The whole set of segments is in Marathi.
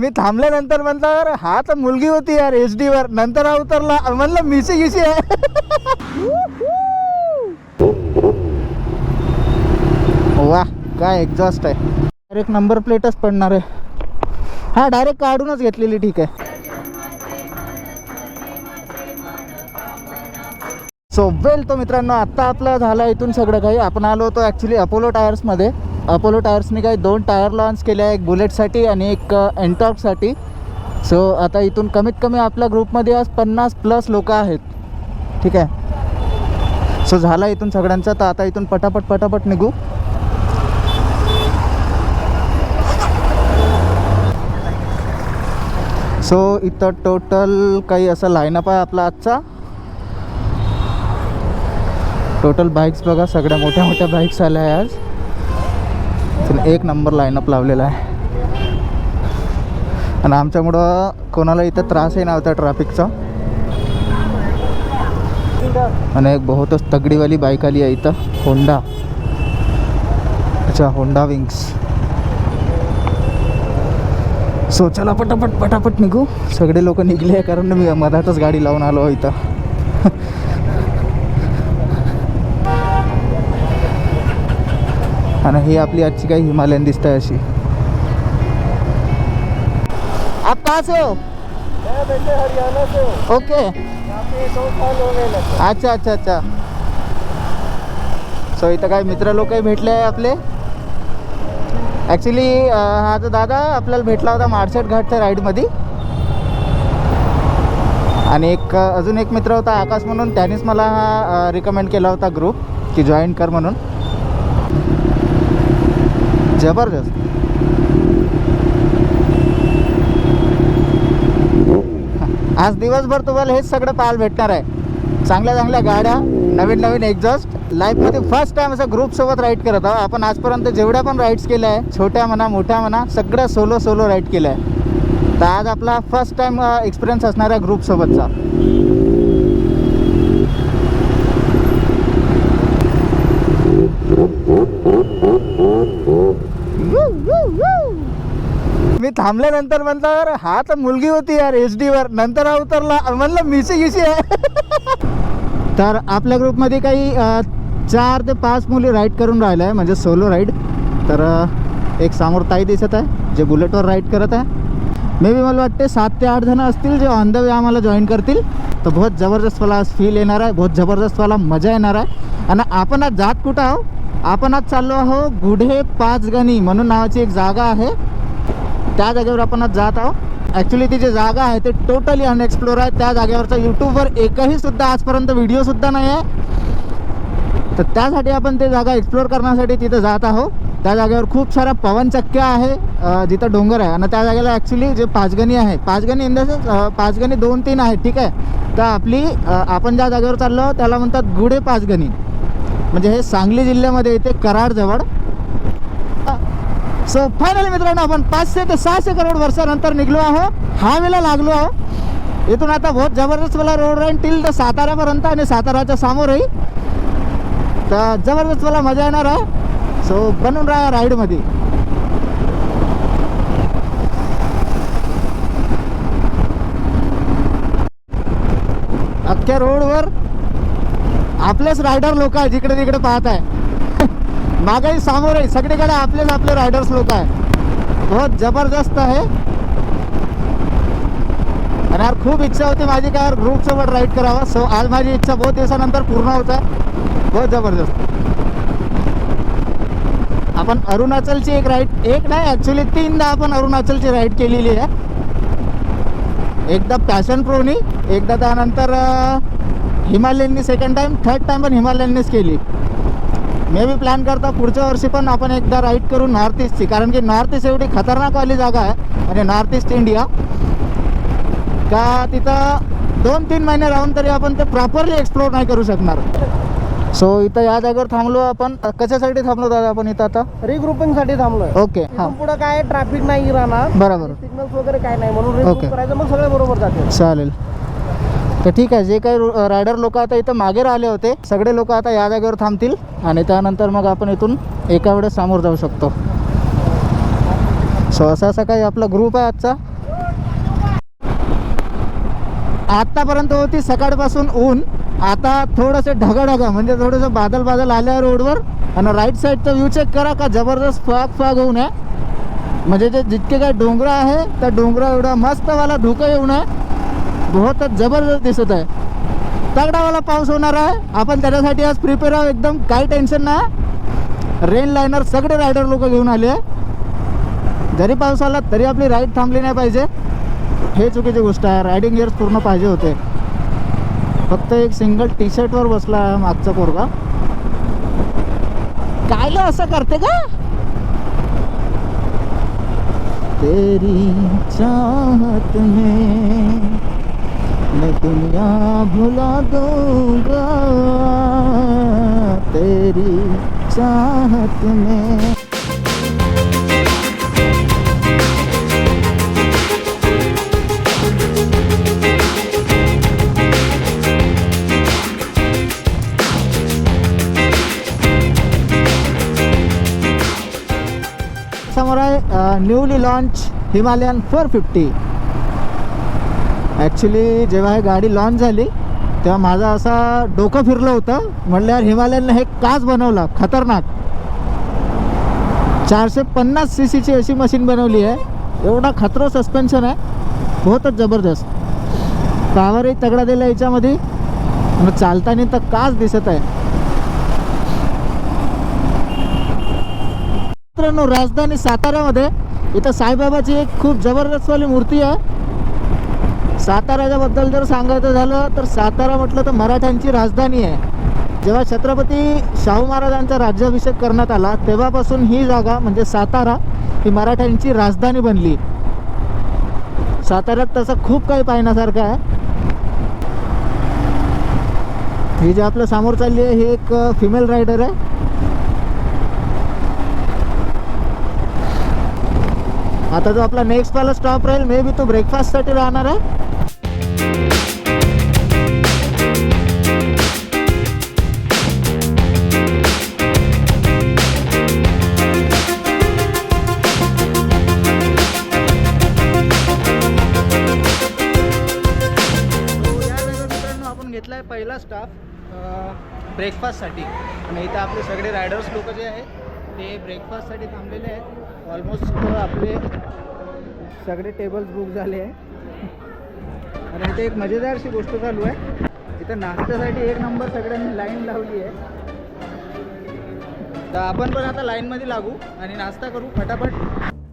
मी थांबल्यानंतर म्हणलं हा तर मुलगी होती यार एच डी वर. नंतर हा उतरला. म्हणलं मिसी गिसी आहे. वा काय एक्झॉस्ट आहे. डायरेक्ट नंबर प्लेटच पडणार आहे. हा डायरेक्ट काढूनच घेतलेली ठीक आहे. सो वेल तो मित्रांनो आत्ता आपलं झालं इथून सगळं काही. आपण आलो होतो ॲक्च्युली अपोलो टायर्समध्ये अपोलो टायर्सनी काही दोन टायर लॉन्च केले आहे एक बुलेटसाठी आणि एक एन्टॉर्कसाठी सो आता इथून कमीत कमी आपल्या ग्रुपमध्ये आज पन्नास प्लस लोक आहेत. ठीक आहे? सो झाला इथून सगळ्यांचा. तर आता इथून पटापट पटापट निघू. सो इथं टोटल काही असं लाईनअप आहे आपला आजचा. टोटल बाईक्स बघा सगळ्या मोठ्या मोठ्या बाईक्स आल्या आहे आज. त्याने एक नंबर लाईनअप लावलेला आहे. आणि आमच्यामुळं कोणाला इथं त्रासही नव्हता ट्रॅफिकचा आणि एक बहुतच तगडीवाली बाईक आली आहे इथं होंडा अच्छा होंडा विंग्स सो चला पटापट पटापट निघू. सगळे लोक निघले आहे कारण मी मधातच गाडी लावून आलो इथं. आणि ही आपली आजची काही हिमालयन दिसत आहे अशी. आप कहाँ से हो हरियाणा से ओके. अच्छा अच्छा अच्छा. सो इथं काय मित्र लोकही भेटले आहे आपले? ॲक्च्युली हा जो दादा आपल्याला भेटला होता मार्शेट घाटच्या राईडमध्ये. आणि एक अजून एक मित्र होता आकाश म्हणून त्यानेच मला हा रिकमेंड केला होता ग्रुप की जॉईन कर म्हणून. जबरदस्त. आज दिवसभर तुम्हाला हेच सगळं पाहायला भेटणार आहे. चांगल्या चांगल्या गाड्या नवीन नवीन एक्झॉस्ट लाईफमध्ये फर्स्ट टाइम असं ग्रुपसोबत राईड करत आहोत. आपण आजपर्यंत जेवढ्या पण राईड्स केल्या आहे छोट्या म्हणा मोठ्या म्हणा सगळ्या सोलो सोलो राईड केलं आहे. तर आज आपला फर्स्ट टाइम एक्सपिरियन्स असणार आहे ग्रुपसोबतचा मी थांबल्यानंतर म्हणलं हा तर मुलगी होती यार एच डीवर. नंतर हा उतरला. म्हणलं मिसी गिसी आहे. तर आपल्या ग्रुपमध्ये काही चार ते पाच मुली राईड करून राहिल्या आहे म्हणजे सोलो राईड तर एक समोर ताई दिसत आहे जे बुलेटवर राईड करत आहे. मे बी मला वाटते सात ते आठ जणं असतील जे ऑन द वे आम्हाला जॉईन करतील. तर बहुत जबरदस्त मला फील येणार आहे बहुत जबरदस्त मला मजा येणार आहे. आणि आपण आज जात कुठं आहो आपण आज चाललो आहो गुढे पाचगणी म्हणून नावाची एक जागा आहे. त्या जागेवर आपण आज जात आहोत. ॲक्च्युली ती जी जागा आहे ते टोटली अनएक्सप्लोर आहे. त्या जागेवरचा यूट्यूबवर एकही सुद्धा आजपर्यंत व्हिडिओसुद्धा नाही आहे. तर त्यासाठी आपण ते जागा एक्सप्लोर करण्यासाठी तिथं जात आहोत. त्या जागेवर खूप साऱ्या पवनचक्क्या आहे जिथं डोंगर आहे. आणि त्या जागेला ॲक्च्युली जे पाचगणी आहे Panchgani in the sense Panchgani दोन तीन आहे ठीक आहे? तर आपली आपण ज्या जागेवर चाललो त्याला म्हणतात गुढे पाचगणी. म्हणजे हे सांगली जिल्ह्यामध्ये येते कराडजवळ. सो फायनली मित्रांनो आपण पाचशे ते सहाशे करोड वर्षानंतर निघलो आहो हावेला लागलो आहो इथून आता बहुत जबरदस्त मला रोड राहील टिल तर साताऱ्यापर्यंत आणि साताऱ्याच्या समोरही. तर जबरदस्त मला मजा येणार आहे. सो बनून राहा राईडमध्ये अख्ख्या रोडवर आपलेच रायडर लोक आहे जिकडे तिकडे पाहत आहे मागही आहे. सगळीकडे आपलेच आपले रायडर्स लोक आहे बहुत जबरदस्त आहे. आणि यार खूप इच्छा होती माझी काय ग्रुप राईड करावा. सो आज माझी इच्छा बहुत दिवसानंतर पूर्ण होत आहे. बहुत जबरदस्त. आपण अरुणाचलची एक राईड एक नाही ॲक्च्युली तीनदा आपण अरुणाचलची राईड केलेली आहे. एकदा पॅशन प्रोनी एकदा त्यानंतर हिमालयननी सेकंड टाईम थर्ड टाईम पण हिमालयननीच केली. मे बी प्लॅन करता पुढच्या वर्षी पण आपण एकदा राईड करू नॉर्थ ईस्टची कारण की नॉर्थ ईस्ट एवढी खतरनाकवाली जागा आहे. म्हणजे नॉर्थ ईस्ट इंडिया का तिथं दोन तीन महिने राहून तरी आपण ते प्रॉपरली एक्सप्लोर नाही करू शकणार. सो इथं या जागेवर थांबलो आपण. कशासाठी थांबलो दादा आपण इथं आता? रिग्रुपिंगसाठी थांबलोय. ओके हां. पुढे काय ट्रॅफिक नाही राहणार. बरोबर. सिग्नल्स वगैरे काय नाही. म्हणून. रिग्रुप करायचं मग सगळे बरोबर जाते चालेल. तर ठीक आहे जे काही रायडर लोक आता इथं मागे राहिले होते सगळे लोक आता या जागेवर थांबतील आणि त्यानंतर मग आपण इथून एका वेळेस समोर जाऊ शकतो. सो असा असा काही आपला ग्रुप आहे आजचा. आतापर्यंत होती सकाळपासून ऊन आता थोडंसं ढगाढगा म्हणजे थोडंसं बादल बादल आल्या रोडवर. आणि राईट साईडचा व्ह्यू चेक करा का जबरदस्त फाग फाग होऊन आहे म्हणजे जे जितके काय डोंगर आहे त्या डोंगरा एवढा मस्तवाला धुकं येऊन आहे बहुतच जबरदस्त दिसत आहे. तगडावाला पाऊस होणार आहे. आपण त्याच्यासाठी आज प्रिपेअर आहोत. एकदम काही टेन्शन नाही. रेन लायनर सगळे रायडर लोक घेऊन आले जरी पाऊस आला तरी आपली राईड थांबली नाही पाहिजे. हे चुकीची गोष्ट आहे. रायडिंग गिअर्स पूर्ण पाहिजे होते. फक्त एक सिंगल टी शर्टवर बसला आहे मागचा पोरगा. कायला असं करते का? तेरी चाहत में मैं दुनिया भुला दूंगा तेरी चाहत में। समोर आहे newly launch Himalayan four fifty actually जेव्हा ही गाडी लॉन्च झाली तेव्हा माझा असा डोकं फिरलं होतं. म्हणलं यार हिमालयानं हे काच बनवला खतरनाक. चारशे पन्नास सी सीची अशी मशीन बनवली आहे. एवढा खतरो सस्पेन्शन आहे. बहुतच जबरदस्त. पावरही तगडा दिला याच्यामध्ये. मग चालताना तर काच दिसत आहे. मित्रांनो राजधानी साताऱ्यामध्ये इथं साईबाबाची एक खूप जबरदस्तवाली मूर्ती आहे. साताऱ्याच्याबद्दल जर सांगायचं झालं तर सातारा म्हटलं तर मराठ्यांची राजधानी आहे. जेव्हा छत्रपती शाहू महाराजांचा राज्याभिषेक करण्यात आला तेव्हापासून ही जागा म्हणजे सातारा ही मराठ्यांची राजधानी बनली. साताऱ्यात तसं खूप काही पाहण्यासारखं आहे. ही जी आपल्यासमोर चालली आहे ही एक फिमेल रायडर आहे. आता जो आपला नेक्स्ट वाला स्टॉप राहील मे बी तो ब्रेकफास्टसाठी राहणार आहे. ब्रेकफास्टसाठी आणि इथं आपले सगळे रायडर्स लोक जे आहेत ते ब्रेकफास्टसाठी थांबलेले आहेत. ऑलमोस्ट आपले सगळे टेबल्स बुक झाले आहे आणि इथे एक मजेदारशी गोष्ट चालू आहे. इथं नाश्त्यासाठी एक नंबर सगळ्यांनी लाईन लावली आहे. तर आपण पण आता लाईनमध्ये लागू आणि नाश्ता करू. फटाफट.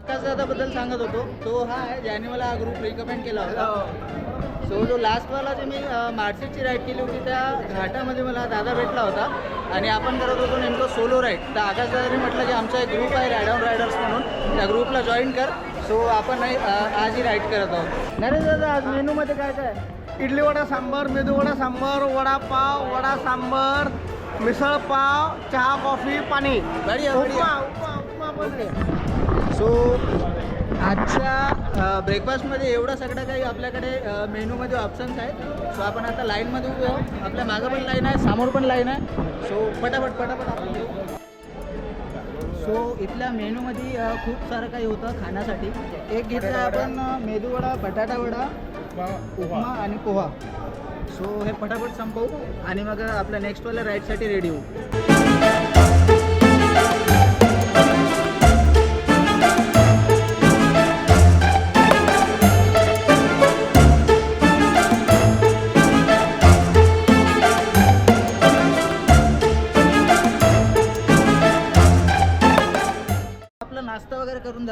दादाबद्दल सांगत होतो. तो हा आहे ज्याने मला हा ग्रुप रिकमेंड केला होता. सो जो लास्टवाला जे मी मार्सेटची राईड केली होती त्या घाटामध्ये मला दादा भेटला होता. आणि आपण करत होतो नेमकं सोलो राईड तर आकाश दादाने म्हटलं की आमचा एक ग्रुप आहे रायडाऊन रायडर्स म्हणून. त्या ग्रुपला जॉईन कर. सो आपण आज ही राईड करत आहोत. नाही दादा आज मेनूमध्ये काय काय? इडली वडा सांबार मेदू वडा सांबार वडापाव वडा सांबार मिसळ पाव चहा कॉफी पाणी. बढिया, उपमा बढिया. उपमा उपमा पण आहे सो आजच्या ब्रेकफास्टमध्ये एवढं सगळं काही आपल्याकडे मेनूमध्ये ऑप्शन्स आहेत. सो आपण आता लाईनमध्ये उभे आहोत. आपल्या मागं पण लाईन आहे समोर पण लाईन आहे. सो पटापट पटापट आपण घेऊ. सो इथल्या मेनूमध्ये खूप सारं काही होतं खाण्यासाठी. एक घेतलं आपण मेदूवडा बटाटावडा उपमा आणि पोहा. सो हे पटापट संपवू आणि मग आपल्या नेक्स्टवाल्या राईडसाठी रेडी होऊ.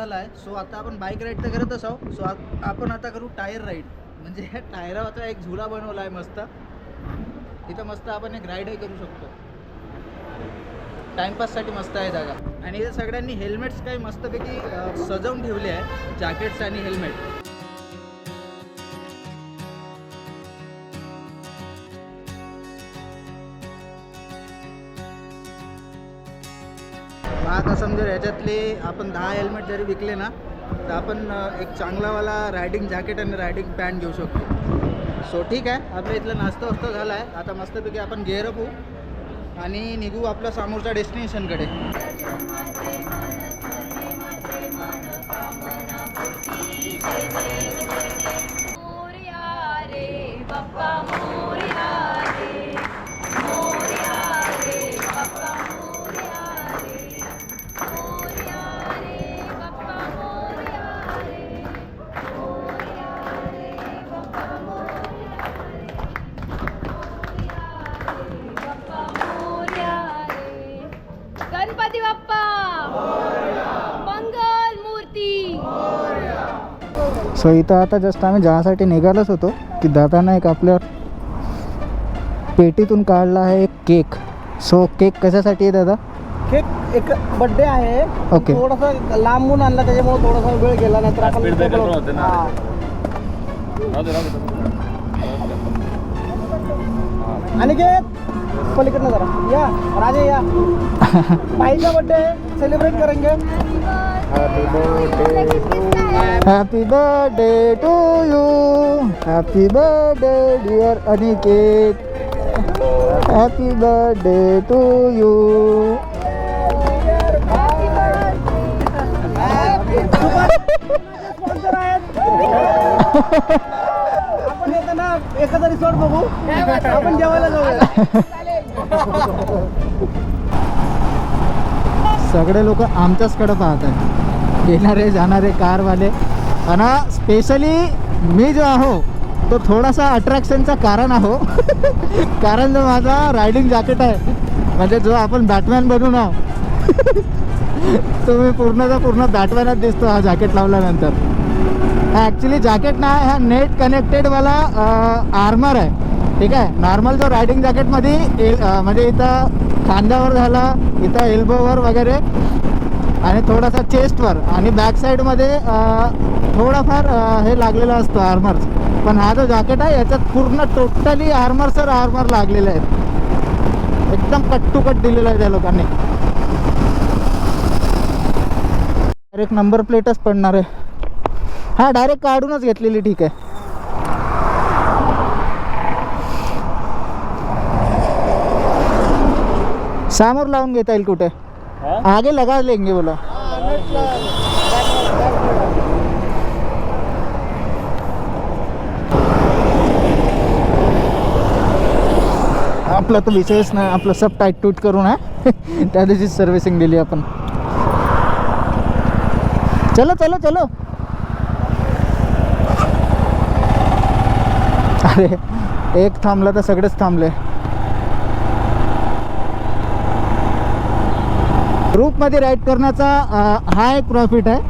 झाला आहे सो आता आपण बाईक राईड तर करतच आहोत. सो आपण आता करू टायर राईड म्हणजे ह्या टायराचा एक झुला बनवला आहे मस्त. इथं मस्त आपण एक राईडही करू शकतो. टाईमपाससाठी मस्त आहे जागा. आणि इथं सगळ्यांनी हेल्मेट्स काही मस्तपैकी सजवून ठेवले आहे जॅकेट्स आणि हेल्मेट आता समजा याच्यातले आपण दहा हेल्मेट जरी विकले ना तर आपण एक चांगलावाला रायडिंग जॅकेट आणि रायडिंग पॅन्ट घेऊ शकतो. सो ठीक आहे. आपल्या इथलं नाश्ता वास्ता झाला आहे आता मस्तपैकी आपण गेअर होऊ आणि निघू आपल्या समोरच्या डेस्टिनेशनकडे सो इथं आता जस्ट आम्ही जाण्यासाठी निघालोच होतो की दादानं एक आपल्यावर पेटीतून काढला आहे एक केक. सो केक कशासाठी आहे दादा? केक एक बर्थडे आहे. ओके. थोडासा लांबून आणला त्याच्यामुळे थोडासा वेळ गेला नाही तर आपण. हा. अनिकेत पलीकडनं जरा. या राजे या. भाईचा बर्थडे सेलिब्रेट करेंगे. Happy birthday to you happy birthday dear Aniket happy birthday to you sponsor आहेत आपण येताना एखादा रिसॉर्ट बघू आपण जेवायला जाऊया सगळे लोक आमच्याचकडे पाहत आहेत येणारे जाणारे कारवाले. आणि स्पेशली मी जो आहो तो थोडासा अट्रॅक्शनचा कारण आहो. कारण जो माझा रायडिंग जॅकेट आहे म्हणजे जो आपण बॅटमॅन बनू ना तो मी पूर्णचा पूर्ण बॅटमॅनच दिसतो हा जॅकेट लावल्यानंतर. हा ॲक्च्युली जॅकेट ना हा नेट कनेक्टेडवाला आर्मर आहे. ठीक आहे? नॉर्मल जो रायडिंग जॅकेटमध्ये म्हणजे इथं खांद्यावर झाला इथं एल्बोवर वगैरे आणि थोडासा चेस्टवर आणि बॅक साईडमध्ये थोडाफार हे लागलेलं असतं आर्मर्स पण हा जो जॅकेट आहे याच्यात पूर्ण टोटली आर्मर सर आर्मर लागलेले आहेत. एकदम कट दिलेलं आहे त्या लोकांनी. डायरेक्ट नंबर प्लेटच पडणार आहे. हा डायरेक्ट काढूनच घेतलेली ठीक आहे. समोर लावून घेता येईल कुठे? आगे लगा लेंगे बोला। आपला तर विषयच नाही आपलं सब टाईट टूट करून आहे त्या दिवशी सर्व्हिसिंग दिली आपण. चलो चलो चलो. अरे एक थांबला तर सगळेच थांबले. ग्रुपमध्ये राईड करण्याचा हा एक प्रॉफिट आहे.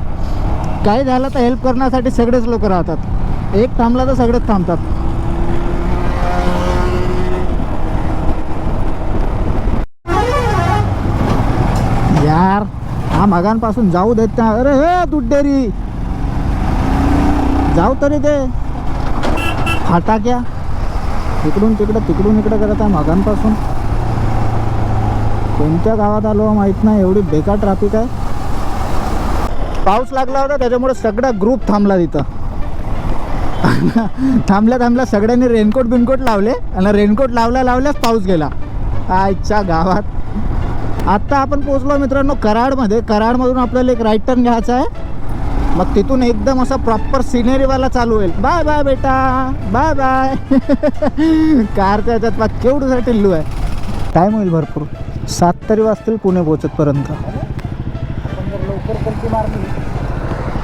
काही झालं तर हेल्प करण्यासाठी सगळेच लोक राहतात. एक थांबला तर सगळेच थांबतात. यार हा मगांपासून जाऊ देत नाही अरे हे दुड्डेरी जाऊ तरी ते फाटाक्या इकडून तिकडं तिकडून इकडं करत आहे मगांपासून. कोणत्या गावात आलो माहीत नाही एवढी बेकार ट्रॅफिक आहे. पाऊस लागला होता त्याच्यामुळे सगळा ग्रुप थांबला तिथं. थांबल्या थांबल्या सगळ्यांनी रेनकोट बिनकोट लावले आणि रेनकोट लावल्या लावल्याच पाऊस गेला. आजच्या गावात. आत्ता आपण पोचलो मित्रांनो कराडमध्ये. कराडमधून आपल्याला एक राईट टर्न घ्यायचा आहे. मग तिथून एकदम असा प्रॉपर सिनेरीवाला चालू होईल. बाय बाय बेटा. बाय बाय कारच्या ह्याच्यात बघ केवढं टिल्लू आहे. टाईम होईल भरपूर. सात तरी वाजतील पुणे पोचतपर्यंत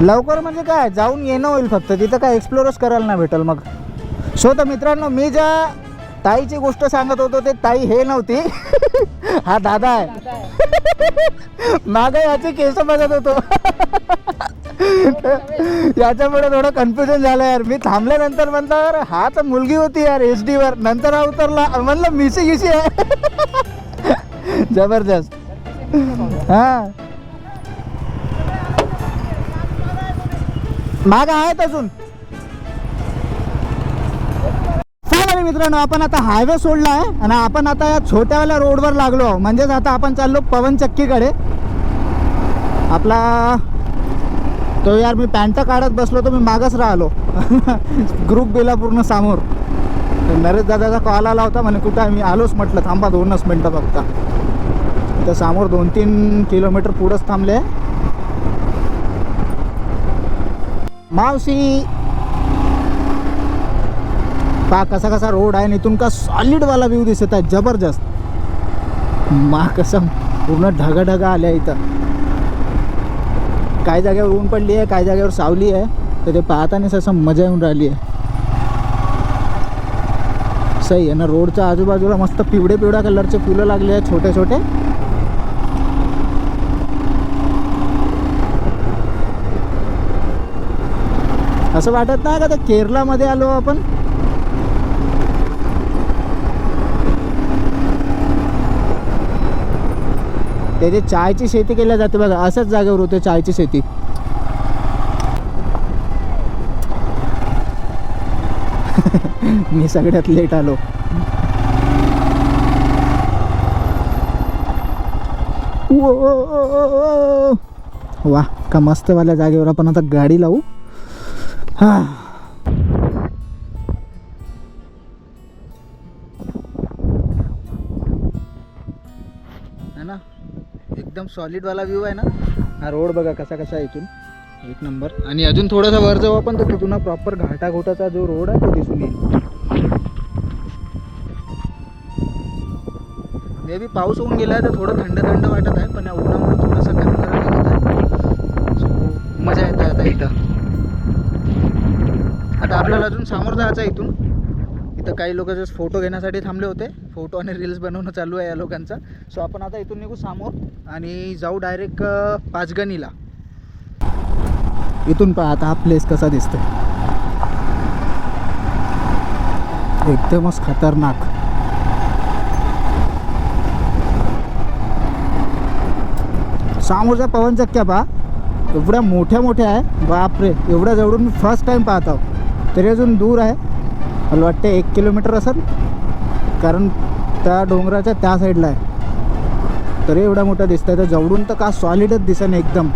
लवकर म्हणजे काय? जाऊन येणं होईल फक्त. तिथं काय एक्सप्लोरच करायला नाही भेटेल मग. सो तर मित्रांनो मी ज्या ताईची गोष्ट सांगत होतो ते ताई हे नव्हती. हा दादा आहे. मागं याचे केस बघत होतो. याच्यामुळे थोडं कन्फ्युजन झालं यार. मी थांबल्यानंतर म्हणलं हा तर मुलगी होती यार एच डीवर नंतर हा उतरला. म्हणलं मिसी गिसी आहे. जबरदस्त. हा. माग आहेत अजून. मित्रांनो आपण आता हायवे सोडला आहे आणि आपण आता या छोट्यावाल्या रोडवर लागलो आहोत. म्हणजेच आता आपण चाललो पवन चक्कीकडे. आपला तो यार मी पॅन्ट काढत बसलो तर मी मागच राहिलो. ग्रुप गेला पूर्ण समोर. नरेश दादाचा कॉल आला होता म्हणे कुठं मी आलोच म्हटलं थांबा दोनच मिनटं बघता. तर समोर दोन तीन किलोमीटर पुढंच थांबले. मावशी पा कसा कसा रोड आहे आणि इथून का सॉलिड वाला व्ह्यू दिसत आहे जबरदस्त. मा कसं पूर्ण ढगा ढगा आल्या इथं. काही जागेवर ऊन पडली आहे काही जागेवर सावली आहे तर ते पाहतानाच असं मजा येऊन राहिली आहे. सही आहे ना रोडच्या आजूबाजूला मस्त पिवडे पिवळ्या कलरचे फुलं लागले आहेत छोटे छोटे असं वाटत नाही का तर केरलामध्ये आलो आपण? त्याची चायची शेती केल्या जाते बघा असंच जागेवर होते चायची शेती. मी सगळ्यात लेट आलो. ओ. वा का मस्तवाल्या जागेवर आपण आता गाडी लावू? हां. है ना? एकदम सॉलिडवाला व्ह्यू आहे ना? हा रोड बघा कसा कसा आहे इथून. एक नंबर आणि अजून थोडासा वर जाऊ आपण तर तिथून प्रॉपर घाटाघोटाचा जो रोड आहे तो दिसून येईल. मे बी पाऊस होऊन गेला आहे तर थोडं थंड थंड वाटत आहे पण या उन्हामुळे थोडंसं गरम गरम आपल्याला अजून समोर जायचं आहे इथून. इथं काही लोक जस्ट फोटो घेण्यासाठी थांबले होते. फोटो आणि रील्स बनवणं चालू आहे या लोकांचं. सो आपण आता इथून निघू समोर आणि जाऊ डायरेक्ट पाचगणीला. इथून पहा आता हा प्लेस कसा दिसतोय. एकदमच खतरनाक. समोरच्या पवनचक्क्या पहा. एवढ्या मोठ्या मोठ्या आहे. बापरे एवढ्या जवळून मी फर्स्ट टाईम पाहत आहो. तरी अजून दूर आहे. मला वाटते एक किलोमीटर असेल. कारण त्या डोंगराच्या त्या साईडला आहे. तरी एवढा मोठा दिसतंय. तर जवळून तर का सॉलिडच दिसेन एकदम.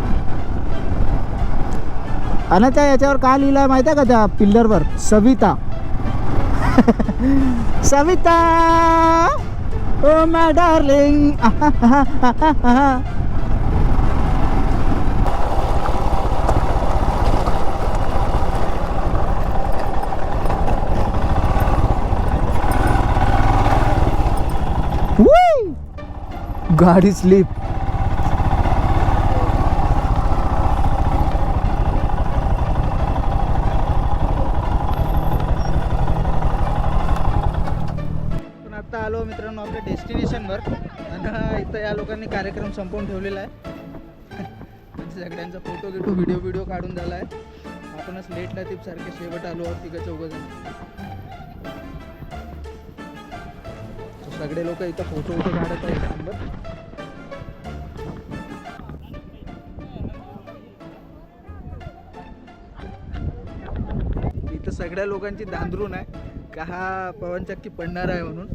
आणि त्या याच्यावर का लिहिलं आहे माहिती आहे का त्या पिल्लरवर Savita. Savita! Oh my darling गाडी स्लिप पण आता आलो मित्रांनो आपल्या डेस्टिनेशनवर. आणि इथं या लोकांनी कार्यक्रम संपवून ठेवलेला आहे. सगळ्यांचा फोटो गिटो व्हिडिओ व्हिडिओ काढून झाला आहे. आपणच लेट लतीफ सारखे शेवट आलो आहोत तिघं चौघ सगळे लोक इथं फोटो वोटो काढत आहेत नंबर इथं सगळ्या लोकांची दांदरून आहे. का हा पवनचक्की पडणार आहे म्हणून.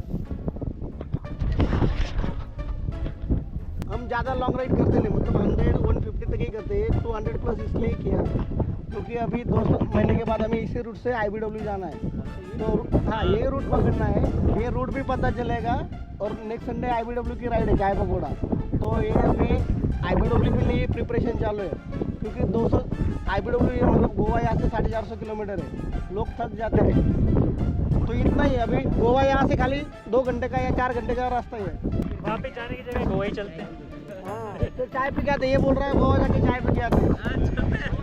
हम ज़्यादा लॉन्ग राइड करते नहीं मतलब हंड्रेड वन फिफ्टी तक ही करते हैं टू हंड्रेड प्लस इसलिए किया। क्योंकि अभी दो सौ महीने के बाद हमें इसी रूट से आईबीडब्ल्यू जाना है। तो हाँ ये रूट पकड़ना है। ये रूट भी पता चलेगा और नेक्स्ट संडे आईबीडब्ल्यू की राइड है चाय पकौड़ा। तो ये अभी आईबीडब्ल्यू के लिए प्रिपरेशन चालू है। क्योंकि 200 आई बी डब्ल्यू मतलब गोवा यहाँ से साढ़े चार सौ किलोमीटर है। लोग थक जाते हैं। तो इतना ही अभी। गोवा यहाँ से खाली दो घंटे का या चार घंटे का रास्ता ही है। वहाँ पे जाने की जगह गोवा ही चलते हैं। हाँ, तो चाय पी के आते ये बोल रहा है गोवा जाके चाय पी के आते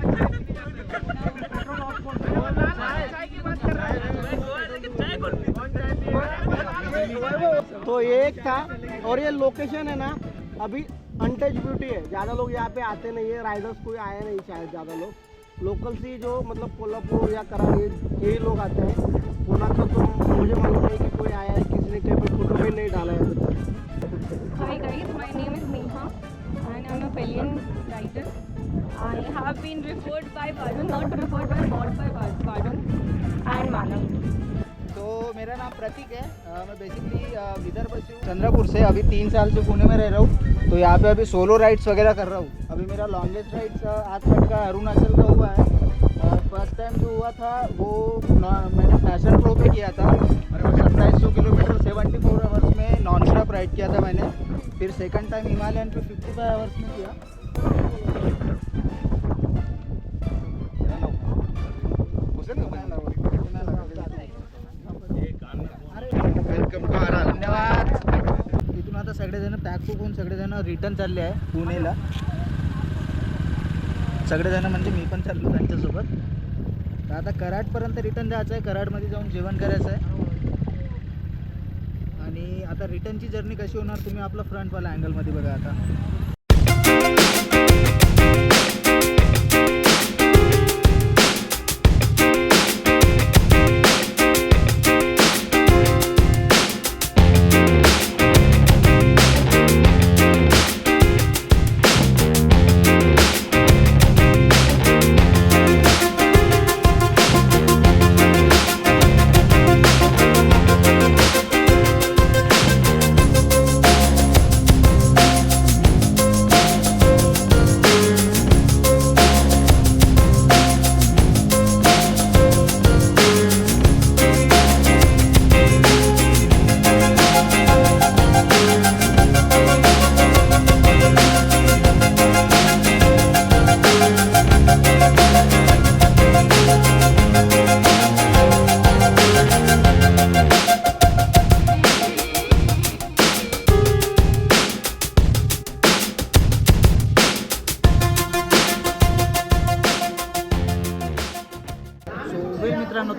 तो ये एक था, और ये लोकेशन है ना, अभी अनटच ब्यूटी है। ज़्यादा लोग यहाँ पे आते नहीं है राइडर्स कोई आए नहीं शायद ज़्यादा लोग। लोकल से जो मतलब कोल्हापुर या कराड ये यही लोग आते हैं। पुणे का तो मुझे मालूम नहीं कि कोई आया है किसी ने कहीं पर फ़ोटो भी नहीं डाला है. I have been referred by Varun, not referred by, bought by Varun and. तो मेरा नाम प्रतीक है। मैं बेसिकली विदर्भ से हूँ। चंद्रपुर से अभी तीन साल से पुणे में रह रहा हूँ। तो यहाँ पे अभी सोलो राइड्स वगैरह कर रहा हूँ। अभी मेरा लॉन्गेस्ट राइड्स आज तक का अरुणाचल का हुआ है। फ़र्स्ट टाइम जो हुआ था वो मैंने पैशन प्रो पे किया था। सत्ताईस सौ किलोमीटर सेवेंटी फोर आवर्स में नॉन स्टॉप राइड किया था मैंने। फिर सेकंड टाइम हिमालयन पे फिफ्टी फाइव आवर्स में किया। सगळेजण होऊन सगळेजण रिटर्न चालले आहे पुणेला. सगळेजण म्हणजे मी पण चाललो त्यांच्यासोबत. तर आता कराडपर्यंत रिटर्न जायचं आहे कराडमध्ये जाऊन जेवण करायचं आहे. आणि आता रिटर्नची जर्नी कशी होणार तुम्ही आपलं फ्रंटवाला अँगलमध्ये बघा आता.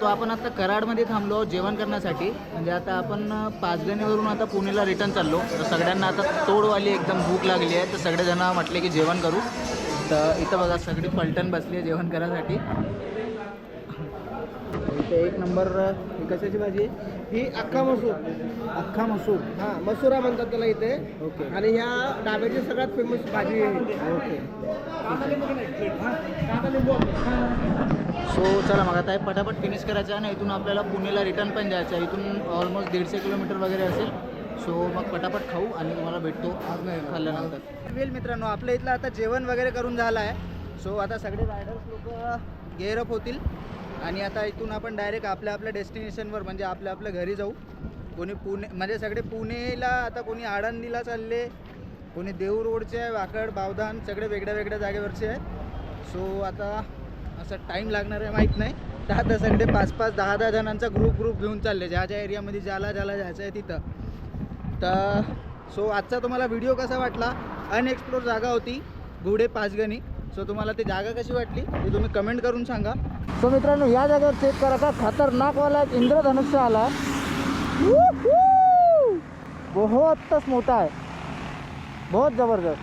आपण आता कराडमध्ये थांबलो जेवण करण्यासाठी. म्हणजे आता आपण पाच पाचगणीवरून आता पुणेला रिटर्न चाललो. तर सगळ्यांना आता तोडवाली एकदम भूक लागली आहे. तर सगळेजण म्हटले की जेवण करू. तर इथं बघा सगळी पलटण बसली आहे जेवण करायसाठी. इथे एक नंबर कशाची भाजी ही अख्खा मसूर. अख्खा मसूर? हा मसुरा म्हणतात त्याला इथे. ओके. आणि ह्या डाब्याची सगळ्यात फेमस भाजी आहे ओके. सो चला मग आता हे पटापट फिनिश करायचं आहे आणि इथून आपल्याला पुणेला रिटर्न पण जायचं आहे. इथून ऑलमोस्ट दीडशे किलोमीटर वगैरे असेल. सो मग पटापट खाऊ आणि तुम्हाला भेटतो खाल्ल्यानंतर. वेल मित्रांनो आपल्या इथलं आता जेवण वगैरे करून झालं आहे. सो आता सगळे रायडर्स लोक गेअरअप होतील. आणि आता इथून आपण डायरेक्ट आपल्या आपल्या डेस्टिनेशनवर म्हणजे आपल्या आपल्या घरी जाऊ. कोणी पुणे म्हणजे सगळे पुणेला आता कोणी आळंदीला चालले कोणी देऊ रोडचे आहे वाकड बावधान सगळे वेगळ्या वेगळ्या जागेवरचे आहे सो आता असं टाईम लागणार आहे माहीत नाही. तर आता सगळे पाच पाच दहा दहा जणांचा ग्रुप ग्रुप घेऊन चालले ज्या ज्या एरियामध्ये ज्याला ज्याला जायचं आहे तिथं. तर सो आजचा तुम्हाला व्हिडिओ कसा वाटला? अनएक्सप्लोर जागा होती घोडे पाचगणी. सो तुम्हाला ती जागा कशी वाटली ते तुम्ही कमेंट करून सांगा. सो मित्रांनो या जागेवर चेक करा का? खतरनाकवाला एक इंद्रधनुष्य आला बहुतच मोठा आहे. बहुत जबरदस्त.